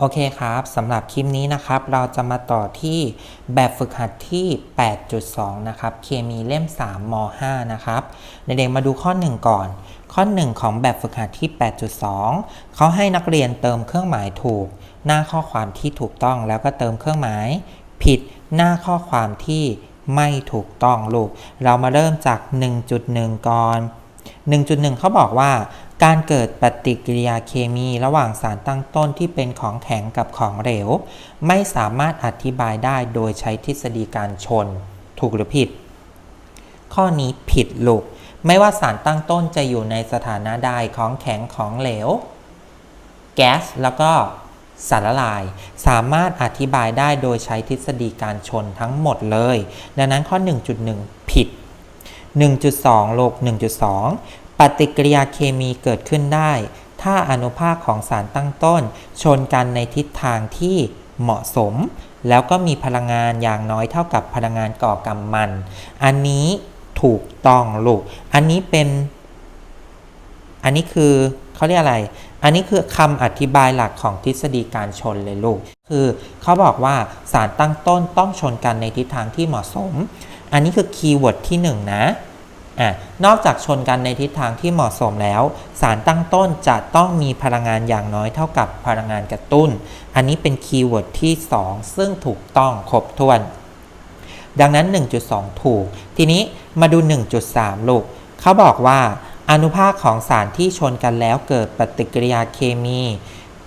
โอเคครับสำหรับคลิปนี้นะครับ เราจะมาต่อที่แบบฝึกหัดที่ 8.2 นะครับ เคมีเล่ม 3 ม 5 นะครับ เด็กๆมาดูข้อ 1 ก่อน ข้อ 1 ของแบบฝึกหัดที่ 8.2 เขาให้นักเรียนเติมเครื่องหมายถูก หน้าข้อความที่ถูกต้องแล้วก็เติมเครื่องหมาย ผิดหน้าข้อความที่ไม่ถูกต้องลูก เรามาเริ่มจาก 1.1 ก่อน 1.1 เขาบอกว่า การเกิดปฏิกิริยาเคมีระหว่างสารตั้งต้นที่เป็นของแข็งกับของเหลว ไม่สามารถอธิบายได้โดยใช้ทฤษฎีการชน ถูกหรือผิด ข้อนี้ผิดลูก ไม่ว่าสารตั้งต้นจะอยู่ในสถานะใดของแข็งของเหลว แก๊สแล้วก็สารละลาย สามารถอธิบายได้โดยใช้ทฤษฎีการชนทั้งหมดเลย ดังนั้นข้อ 1.1 ผิด 1.2 โลก 1.2 ปฏิกิริยาเคมีเกิดขึ้นได้ ถ้าอนุภาคของสารตั้งต้น ชนกันในทิศทางที่เหมาะสม แล้วก็มีพลังงานอย่างน้อยเท่ากับพลังงานก่อกำมัน อันนี้ถูกต้องลูก อันนี้เป็น อันนี้คือเขาเรียกอะไร อันนี้คือคำอธิบายหลักของทฤษฎีการชนเลยลูก คือเขาบอกว่าสารตั้งต้นต้องชนกันในทิศทางที่เหมาะสม อันนี้คือคีย์เวิร์ดที่1นงนะอะนอกจากชนกันในทิศทางที่เหมาะสมแล้ว สารตั้งต้นจะต้องมีพลังงานอย่างน้อยเท่ากับพลังงานกระตุ้น อันนี้เป็นคีย์เวิร์ดที่ 2 ซึ่งถูกต้องครบถ้วน ดังนั้น 1.2 ถูก ทีนี้มาดู 1.3 ลูก เขาบอกว่า อนุภาคของสารที่ชนกันแล้วเกิดปฏิกิริยาเคมี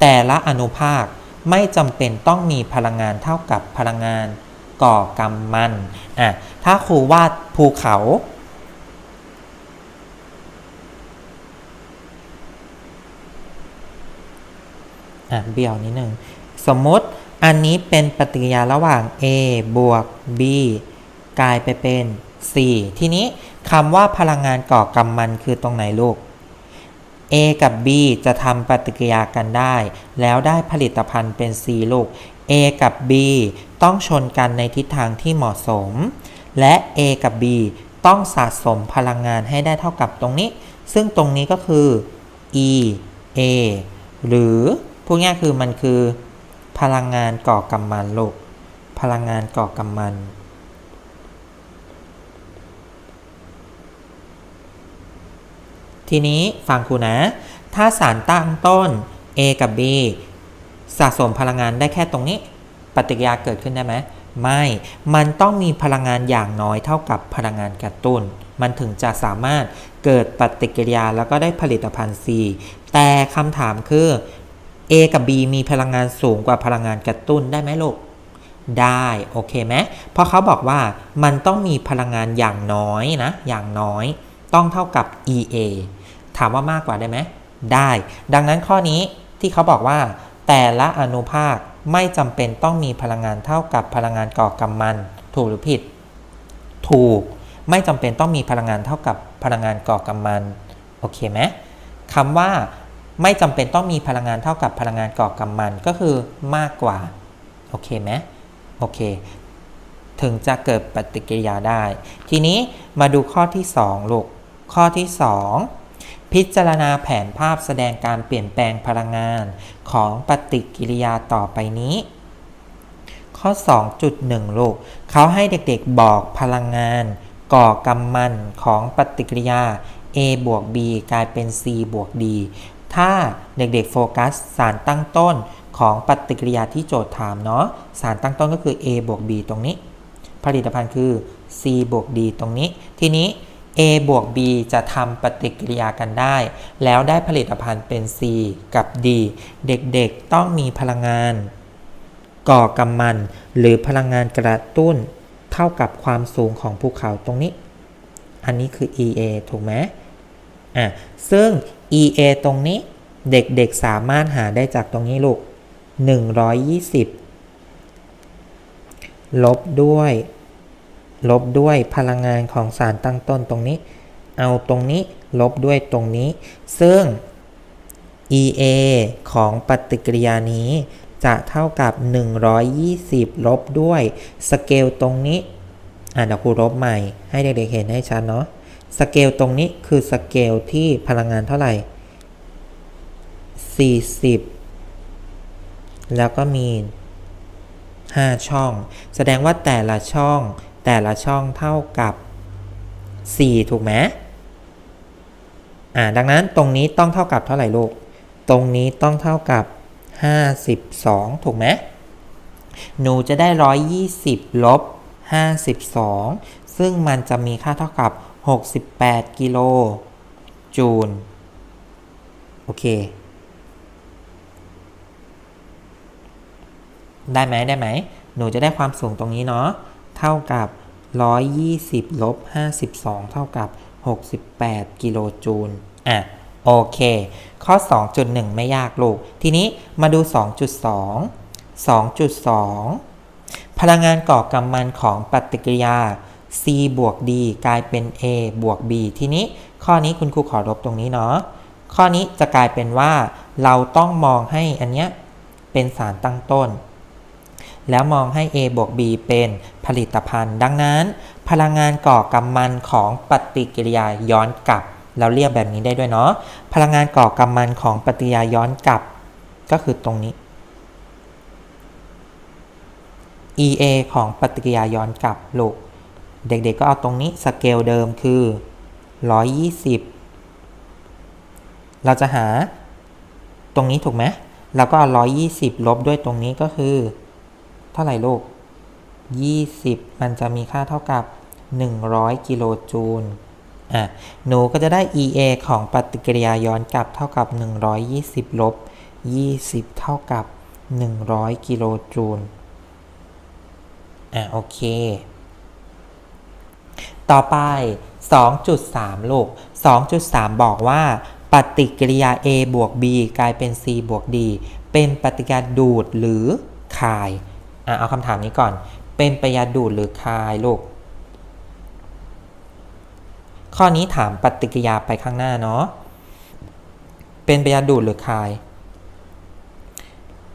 แต่ละอนุภาคไม่จำเป็นต้องมีพลังงานเท่ากับพลังงานก่อกำมันอะ ถ้าครูวาดภูเขา อะเบี่ยวนิดหนึ่ง สมมติอันนี้เป็นปฏิกิริยาระหว่าง A บวก B กลายไปเป็น C ทีนี้คำว่าพลังงานก่อกำมันคือตรงไหนลูก A กับ B จะทำปฏิกิริยากันได้ แล้วได้ผลิตภัณฑ์เป็น C ลูก A กับ B ต้องชนกันในทิศทางที่เหมาะสม และ A กับ B ต้องสะสมพลังงานให้ได้เท่ากับตรงนี้ ซึ่งตรงนี้ก็คือ E A หรือพูดง่ายคือมันคือ พลังงานก่อกำมันลูกพลังงานก่อกำมัน ทีนี้ฟังครูนะ ถ้าสารตั้งต้น A กับ B สะสมพลังงานได้แค่ตรงนี้ ปฏิกิริยาเกิดขึ้นได้ไหม ไม่ มันต้องมีพลังงานอย่างน้อยเท่ากับพลังงานกระตุ้น มันถึงจะสามารถเกิดปฏิกิริยาแล้วก็ได้ผลิตภัณฑ์ C แต่คำถามคือ A กับ B มีพลังงานสูงกว่าพลังงานกระตุ้นได้ไหมลูกได้โอเคไหมเพราะเขาบอกว่ามันต้องมีพลังงานอย่างน้อยนะ อย่างน้อย ต้องเท่ากับ EA ถามว่ามากกว่าได้ไหมได้ ดังนั้นข้อนี้ที่เขาบอกว่าแต่ละอนุภาค ไม่จำเป็นต้องมีพลังงานเท่ากับพลังงานก่อกำมัน ถูกหรือผิด ถูก ไม่จำเป็นต้องมีพลังงานเท่ากับพลังงานก่อกำมัน โอเคไหมคำว่าไม่จำเป็นต้องมีพลังงานเท่ากับพลังงานก่อกำมันก็คือมากกว่า โอเคไหมโอเค ถึงจะเกิดปฏิกิริยาได้ ทีนี้มาดูข้อที่2ลูกข้อที่ 2 พิจารณาแผนภาพแสดงการเปลี่ยนแปลงพลังงานของปฏิกิริยาต่อไปนี้ ข้อ 2.1 ลูก เขาให้เด็กๆบอกพลังงาน ก่อกำมันของปฏิกิริยา A บวก B กลายเป็น C บวก D ถ้าเด็กๆโฟกัสสารตั้งต้นของปฏิกิริยาที่โจทย์ถามเนาะ สารตั้งต้นก็คือ A บวก B ตรงนี้ ผลิตภัณฑ์คือ C บวก D ตรงนี้ ทีนี้ A บวก B จะทำปฏิกิริยากันได้ แล้วได้ผลิตภัณฑ์เป็น C กับ D เด็กๆต้องมีพลังงาน ก่อกำมัน หรือพลังงานกระตุ้น เท่ากับความสูงของภูเขาตรงนี้ อันนี้คือ EA ถูกไหมอะซึ่ง EA ตรงนี้เด็กๆสามารถหาได้จากตรงนี้ลูก 120 ลบด้วย ลบด้วยพลังงานของสารตั้งต้นตรงนี้ เอาตรงนี้ลบด้วยตรงนี้ ซึ่ง EA ของปฏิกิริยานี้จะเท่ากับ 120 ลบด้วยสเกลตรงนี้ อ่าเดี๋ยวครูลบใหม่ ให้เด็กๆเห็นให้ชัดเนาะ สเกลตรงนี้คือสเกลที่พลังงานเท่าไหร่ 40 แล้วก็มี 5 ช่อง แสดงว่าแต่ละช่อง แต่ละช่องเท่ากับ 4 ถูกไหมอ่าดังนั้นตรงนี้ต้องเท่ากับเท่าไหร่ลูก ตรงนี้ต้องเท่ากับ 52 ถูกไหมหนูจะได้ 120 ลบ 52 ซึ่งมันจะมีค่าเท่ากับ 68 กิโลจูล โอเค ได้ไหมได้ไหม หนูจะได้ความสูงตรงนี้เนาะ เท่ากับ 120 ลบ 52 เท่ากับ 68 กิโลจูล อะ โอเค ข้อ 2.1 ไม่ยากลูก ทีนี้มาดู 2.2 2.2 พลังงานก่อกำมันของปฏิกิริยา C บวก D กลายเป็น A บวก B ทีนี้ข้อนี้คุณครูขอลบตรงนี้เนาะ ข้อนี้จะกลายเป็นว่าเราต้องมองให้อันเนี้ยเป็นสารตั้งต้น แล้วมองให้ A บวก B เป็นผลิตภัณฑ์ ดังนั้น พลังงานก่อกำมันของปฏิกิริยาย้อนกลับ เราเรียกแบบนี้ได้ด้วยเนาะพลังงานก่อกำมันของปฏิกิริยาย้อนกลับ ก็คือตรงนี้ EA ของปฏิกิริยาย้อนกลับลูกเด็กๆก็เอาตรงนี้สเกลเดิมคือ 120 เราจะหาตรงนี้ถูกไหมเราก็เอา120 ลบด้วยตรงนี้ก็คือ เท่าไหร่ลูก 20 มันจะมีค่าเท่ากับ 100 กิโลจูลอะหนูก็จะได้ EA ของปฏิกิริยาย้อนกลับเท่ากับ 120 ลบ 20 เท่ากับ 100 กิโลจูลอะโอเค ต่อไป 2.3 ลูก 2.3 บอกว่า ปฏิกิริยา A บวก B กลายเป็น C บวก D เป็นปฏิกิริยาดูดหรือคาย อะเอาคำถามนี้ก่อน เป็นปยาดูดหรือคายลูก ข้อนี้ถามปฏิกิริยาไปข้างหน้าเนาะ เป็นปยาดูดหรือคาย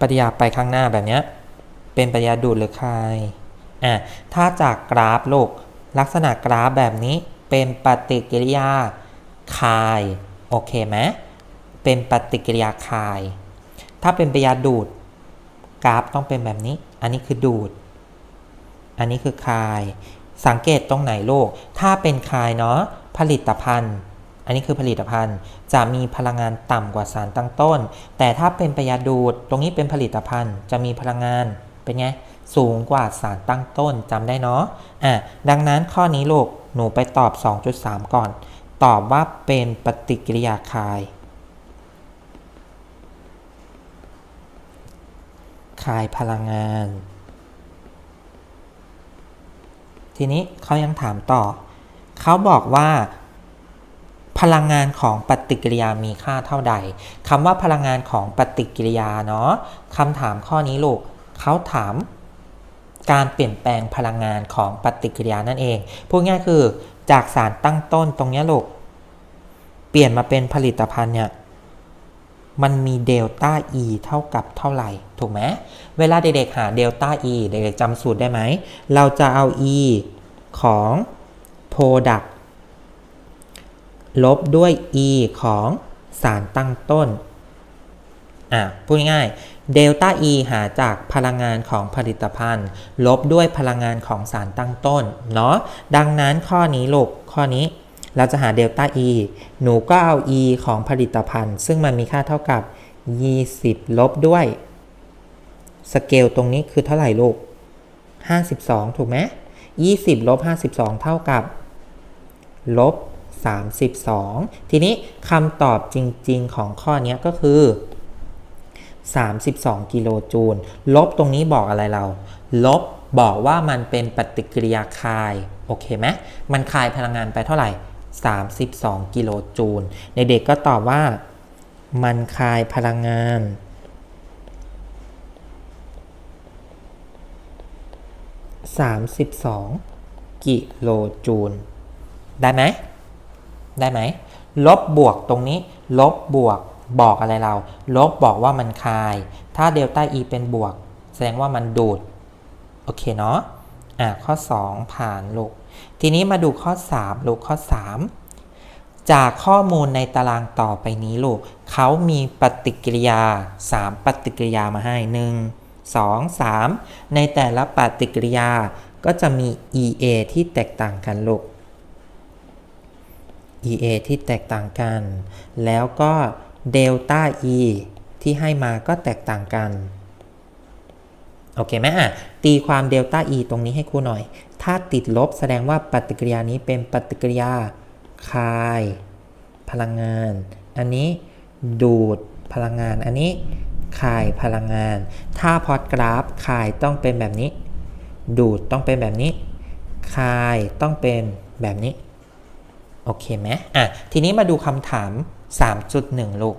ปฏิกิริยาไปข้างหน้าแบบเนี้ย เป็นปยาดูดหรือคาย อะ ถ้าจากกราฟลูกลักษณะกราฟแบบนี้เป็นปฏิกิริยาคาย โอเคไหมเป็นปฏิกิริยาคาย ถ้าเป็นปยาดูด กราฟต้องเป็นแบบนี้ อันนี้คือดูด อันนี้คือคาย สังเกตตรงไหนโลก ถ้าเป็นคายเนาะผลิตภัณฑ์ อันนี้คือผลิตภัณฑ์ จะมีพลังงานต่ำกว่าสารตั้งต้น แต่ถ้าเป็นปฏิกิริยาดูด ตรงนี้เป็นผลิตภัณฑ์ จะมีพลังงาน เป็นไง สูงกว่าสารตั้งต้นจำได้เนาะ อะ ดังนั้นข้อนี้ลูก หนูไปตอบ 2.3 ก่อน ตอบว่าเป็นปฏิกิริยาคาย คายพลังงาน ทีนี้เขายังถามต่อ เขาบอกว่า พลังงานของปฏิกิริยามีค่าเท่าใดคำว่าพลังงานของปฏิกิริยาเนาะคำถามข้อนี้ลูกเขาถามการเปลี่ยนแปลงพลังงานของปฏิกิริยานั่นเอง พูดง่ายคือจากสารตั้งต้นตรงนี้ลูก เปลี่ยนมาเป็นผลิตภัณฑ์เนี่ย มันมีเดลต้า E เท่ากับเท่าไหร่ ถูกไหมเวลาเด็กๆหาเดลต้า E เด็กๆจำสูตรได้ไหม เราจะเอา E ของ product ลบด้วย E ของสารตั้งต้น อะ พูดง่ายเดลต้า E หาจากพลังงานของผลิตภัณฑ์ ลบด้วยพลังงานของสารตั้งต้น เนาะ ดังนั้นข้อนี้ลูก ข้อนี้ เราจะหาเดลต้า E หนูก็เอา E ของผลิตภัณฑ์ ซึ่งมันมีค่าเท่ากับ 20 ลบด้วยสเกลตรงนี้คือเท่าไหร่ลูก 52 ถูกไหม20 ลบ 52 เท่ากับ ลบ 32 ทีนี้คำตอบจริง ๆ ของข้อนี้ก็คือ 32 กิโลจูล ลบตรงนี้บอกอะไรเรา ลบบอกว่ามันเป็นปฏิกิริยาคาย โอเคไหมมันคายพลังงานไปเท่าไหร่ 32 กิโลจูล เด็กๆก็ตอบว่า มันคายพลังงาน 32 กิโลจูล ได้ไหม ได้ไหม ลบบวกตรงนี้ ลบบวกบอกอะไรเรา ลบบอกว่ามันคาย ถ้าเดลต้า E เป็นบวก แสดงว่ามันดูด โอเคเนาะ อะ ข้อ 2 ผ่านลูก ทีนี้มาดูข้อ 3 ลูกข้อ 3 จากข้อมูลในตารางต่อไปนี้ลูกเขามีปฏิกิริยา 3 ปฏิกิริยามาให้ 1 2 3 ในแต่ละปฏิกิริยาก็จะมี EA ที่แตกต่างกันลูก EA ที่แตกต่างกัน แล้วก็เดลต้า E ที่ให้มาก็แตกต่างกัน โอเคไหมอะ ตีความเดลต้า E ตรงนี้ให้ครูหน่อย ถ้าติดลบแสดงว่าปฏิกิริยานี้เป็นปฏิกิริยาคาย พลังงาน อันนี้ดูดพลังงาน อันนี้คายพลังงาน ถ้าพอดกราฟคายต้องเป็นแบบนี้ ดูดต้องเป็นแบบนี้ คายต้องเป็นแบบนี้ โอเคไหมอะ ทีนี้มาดูคำถาม 3.1 ลูก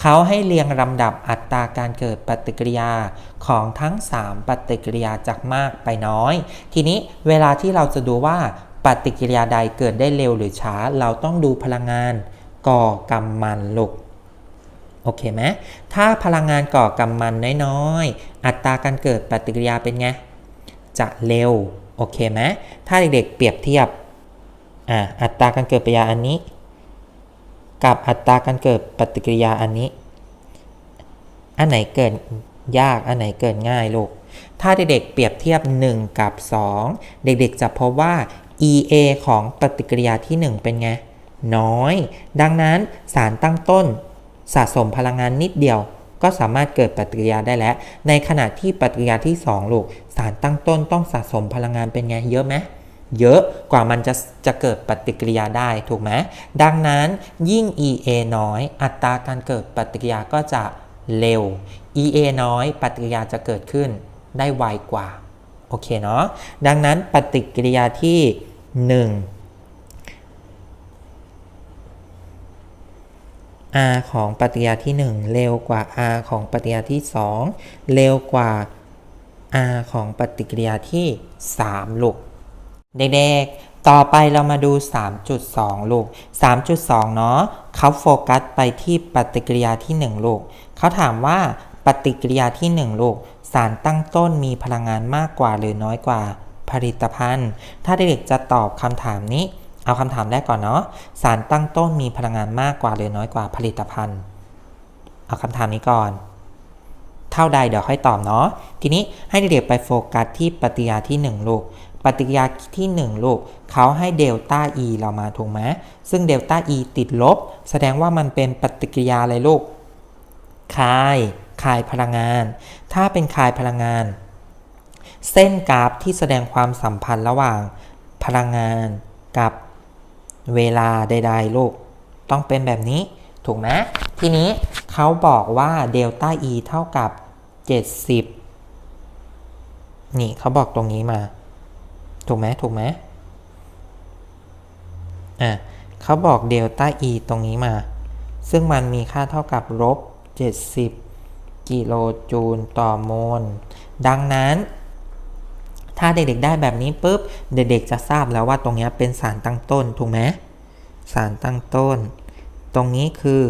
เขาให้เรียงลำดับอัตราการเกิดปฏิกิริยาของทั้ง 3 ปฏิกิริยาจากมากไปน้อย ทีนี้เวลาที่เราจะดูว่าปฏิกิริยาใดเกิดได้เร็วหรือช้า เราต้องดูพลังงานก่อกำมันลูกโอเคไหมถ้าพลังงานก่อกำมันน้อยๆ อัตราการเกิดปฏิกิริยาเป็นไง จะเร็ว โอเคไหมถ้าเด็กๆเปรียบเทียบ อ่า อัตราการเกิดปฏิกิริยาอันนี้ กับอัตราการเกิดปฏิกิริยาอันนี้ อันไหนเกิดยาก อันไหนเกิดง่ายลูก ถ้าเด็กๆเปรียบเทียบ 1 กับ 2 เด็กๆจะพบว่า EA ของปฏิกิริยาที่ 1 เป็นไง น้อย ดังนั้นสารตั้งต้นสะสมพลังงานนิดเดียว ก็สามารถเกิดปฏิกิริยาได้แล้ว ในขณะที่ปฏิกิริยาที่ 2 ลูก สารตั้งต้นต้องสะสมพลังงานเป็นไง เยอะไหม เยอะกว่ามันจะจะเกิดปฏิกิริยาได้ถูกไหมดังนั้นยิ่ง EA น้อย อัตราการเกิดปฏิกิริยาก็จะเร็ว EA น้อยปฏิกิริยาจะเกิดขึ้นได้ไวกว่าโอเคเนาะดังนั้นปฏิกิริยาที่ 1 R ของปฏิกิริยาที่ 1 เร็วกว่า R ของปฏิกิริยาที่ 2 เร็วกว่า R ของปฏิกิริยาที่ 3ลูก เด็กๆ ต่อไปเรามาดู 3.2 ลูก 3.2 เนาะเขาโฟกัสไปที่ปฏิกิริยาที่ 1 ลูก เขาถามว่าปฏิกิริยาที่ 1 ลูก สารตั้งต้นมีพลังงานมากกว่าหรือน้อยกว่าผลิตภัณฑ์ ถ้าเด็กๆ จะตอบคำถามนี้ เอาคำถามแรกก่อนเนาะ สารตั้งต้นมีพลังงานมากกว่าหรือน้อยกว่าผลิตภัณฑ์ เอาคำถามนี้ก่อน เท่าใดเดี๋ยวค่อยตอบเนาะ ทีนี้ให้เด็กๆ ไปโฟกัสที่ปฏิกิริยาที่ 1 ลูก ปฏิกิริยาที่ 1 ลูกเขาให้เดลต้า E เรามาถูกไหมซึ่งเดลต้า E ติดลบ แสดงว่ามันเป็นปฏิกิริยาอะไรลูกคายคายพลังงาน ถ้าเป็นคายพลังงาน เส้นกราฟที่แสดงความสัมพันธ์ระหว่างพลังงานกับเวลาใดๆลูกต้องเป็นแบบนี้ถูกไหมทีนี้เขาบอกว่าเดลต้า E เท่ากับ 70 นี่เขาบอกตรงนี้มา ถูกไหมถูกไหมอะเขาบอกเดลต้า E ตรงนี้มา ซึ่งมันมีค่าเท่ากับลบ70 กิโลจูลต่อโมล ดังนั้น ถ้าเด็กๆได้แบบนี้ปุ๊บ เด็กๆจะทราบแล้วว่าตรงนี้เป็นสารตั้งต้น ถูกไหมสารตั้งต้น ตรงนี้คือ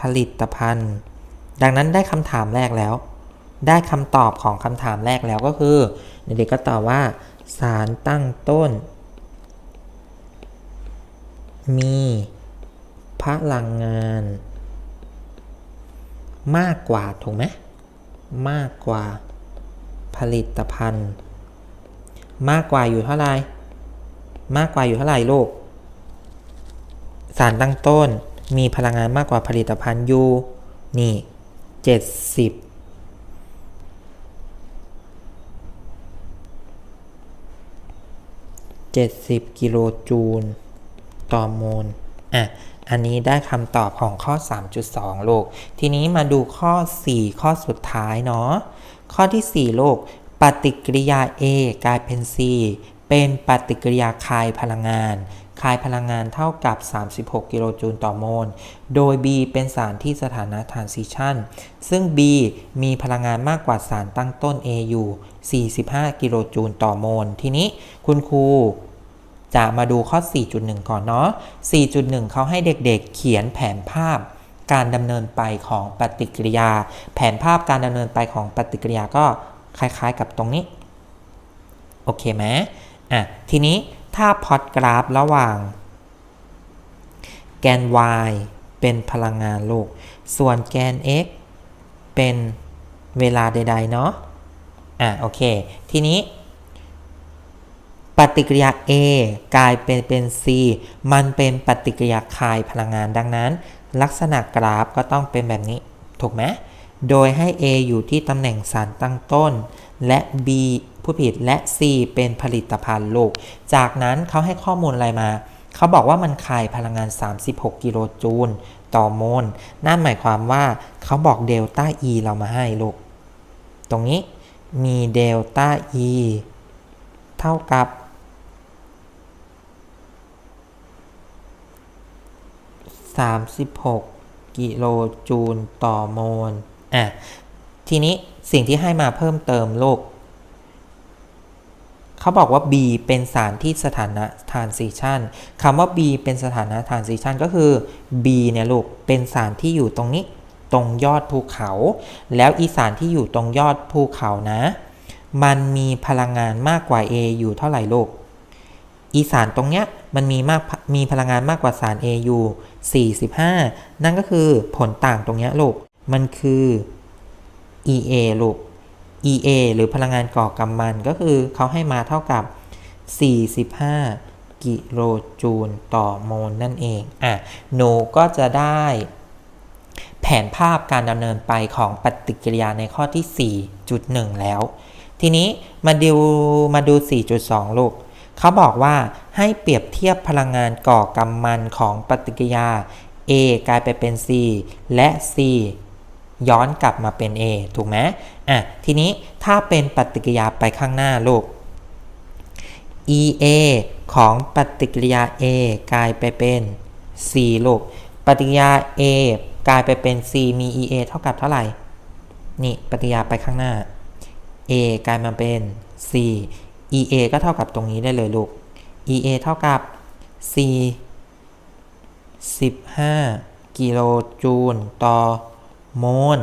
ผลิตภัณฑ์ ดังนั้นได้คำถามแรกแล้ว ได้คำตอบของคำถามแรกแล้วก็คือ เด็กๆก็ตอบว่า สารตั้งต้น มีพลังงาน มากกว่า ถูกไหมมากกว่าผลิตภัณฑ์ มากกว่าอยู่เท่าไหร่ มากกว่าอยู่เท่าไหร่ลูก สารตั้งต้นมีพลังงานมากกว่าผลิตภัณฑ์อยู่นี่ 70 70 กิโลจูล ต่อโมล อะ อันนี้ได้คำตอบของข้อ 3.2 โลก ทีนี้มาดูข้อ 4 ข้อสุดท้ายเนาะ ข้อที่ 4 โลก ปฏิกิริยา A กลายเป็น C เป็นปฏิกิริยาคายพลังงาน คายพลังงานเท่ากับ 36 กิโลจูลต่อโมล โดย B เป็นสารที่สถานะทรานซิชันซึ่ง B มีพลังงานมากกว่าสารตั้งต้น A อยู่ 45 กิโลจูลต่อโมล ทีนี้คุณครูจะมาดูข้อ 4.1 ก่อนเนาะ 4.1 เขาให้เด็กๆ เขียนแผนภาพการดำเนินไปของปฏิกิริยา แผนภาพการดำเนินไปของปฏิกิริยาก็คล้ายๆกับตรงนี้ โอเคไหมอะ ทีนี้ ถ้าพอตกราฟระหว่าง แกน y เป็นพลังงานโลก ส่วนแกน x เป็นเวลาใด ๆ เนาะอะโอเค ทีนี้ ปฏิกิริยา A กลายเป็นเป็น C มันเป็นปฏิกิริยาคายพลังงานดังนั้น ลักษณะกราฟก็ต้องเป็นแบบนี้ ถูกไหมโดยให้ A อยู่ที่ตำแหน่งสารตั้งต้น และ B ผู้ผิดและ C เป็นผลิตภัณฑ์ลูก จากนั้นเขาให้ข้อมูลอะไรมา เขาบอกว่ามันคายพลังงาน 36 กิโลจูลต่อโมล นั่นหมายความว่าเขาบอกเดลต้า E เรามาให้ลูก ตรงนี้มีเดลต้า E เท่ากับ36 กิโลจูลต่อโมล อะ ทีนี้สิ่งที่ให้มาเพิ่มเติมโลก เขาบอกว่า B เป็นสารที่สถานะ transition คำว่า B เป็นสถานะ transition ก็คือ B เนี่ยลูก เป็นสารที่อยู่ตรงนี้ ตรงยอดภูเขา แล้วอีสารที่อยู่ตรงยอดภูเขานะ มันมีพลังงานมากกว่า A อยู่เท่าไหร่ลูก อีสารตรงเนี้ยมันมีมาก มีพลังงานมากกว่าสาร A อยู่ 45 นั่นก็คือผลต่างตรงเนี้ยลูก มันคือ EA ลูก EA หรือพลังงานก่อกำมันก็คือเขาให้มาเท่ากับ 45 กิโลจูลต่อโมลนั่นเอง อะ หนูก็จะได้แผนภาพการดำเนินไปของปฏิกิริยาในข้อที่ 4.1 แล้ว ทีนี้มาดูมาดู 4.2 ลูก เขาบอกว่าให้เปรียบเทียบพลังงานก่อกำมันของปฏิกิริยา A กลายไปเป็น C และ C ย้อนกลับมาเป็น A ถูกไหมอะ ทีนี้ถ้าเป็นปฏิกิริยาไปข้างหน้าลูก EA ของปฏิกิริยา A กลายไปเป็น C ลูก ปฏิกิริยา A กลายไปเป็น C มี EA เท่ากับเท่าไหร่ นี่ปฏิกิริยาไปข้างหน้า A กลายมาเป็น C EA ก็เท่ากับตรงนี้ได้เลยลูก EA เท่ากับ C 15 กิโลจูลต่อ โมล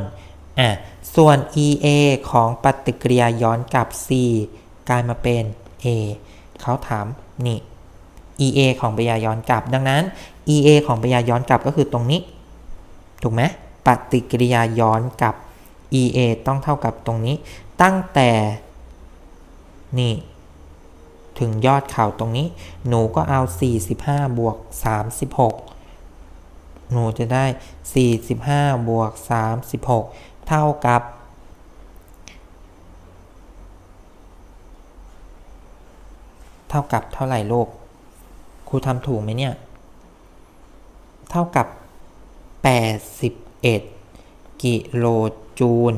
อะส่วน EA ของปฏิกิริยาย้อนกลับ C กลายมาเป็น A เขาถามนี่ EA ของปฏิกิริยาย้อนกลับ ดังนั้น EA ของปฏิกิริยาย้อนกลับก็คือตรงนี้ ถูกไหมปฏิกิริยาย้อนกลับ EA ต้องเท่ากับตรงนี้ ตั้งแต่นี่ถึงยอดเข่าตรงนี้ หนูก็เอา 45 บวก 36 หนูจะได้ 45 บวก 36 เท่ากับ เท่ากับเท่าไหร่โลกครูทำถูกไหมเนี่ย เท่ากับ 81 กิโลจูล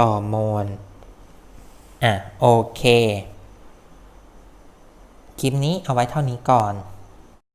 ต่อโมล อะ โอเค คลิปนี้เอาไว้เท่านี้ก่อน